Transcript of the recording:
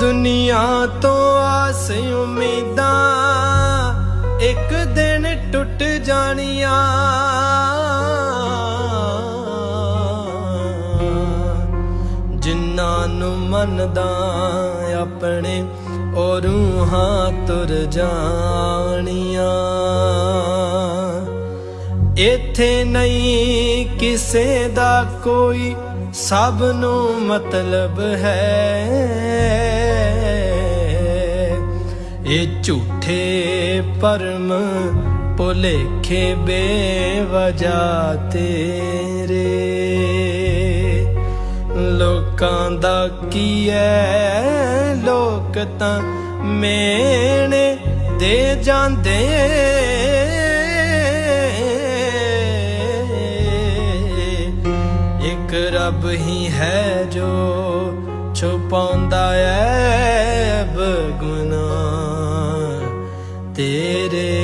ਦੁਨੀਆ ਤੋਂ ਆਸ ਉਮੀਦਾਂ ਇੱਕ ਦਿਨ ਟੁੱਟ ਜਾਣੀਆਂ। ਜਿਨ੍ਹਾਂ ਨੂੰ ਮੰਨਦਾ ਆਪਣੇ ਉਹ ਰੂਹਾਂ ਤੁਰ ਜਾਣੀਆਂ। ਇੱਥੇ ਨਹੀਂ ਕਿਸੇ ਦਾ ਕੋਈ ਸਭ ਨੂੰ ਮਤਲਬ ਹੈ। ਇਹ ਝੂਠੇ ਪਰਮ ਭੁਲੇਖੇ ਬੇਵਜਾ ਤੇਰੇ। ਲੋਕਾਂ ਦਾ ਕੀ ਐ? ਲੋਕ ਤਾਂ ਮੇਣੇ ਦੇ ਜਾਂਦੇ। ਇੱਕ ਰੱਬ ਹੀ ਹੈ ਜੋ ਛੁਪਾਉਂਦਾ ਐ ਬਗੁਨਾ ਤੇਰੇ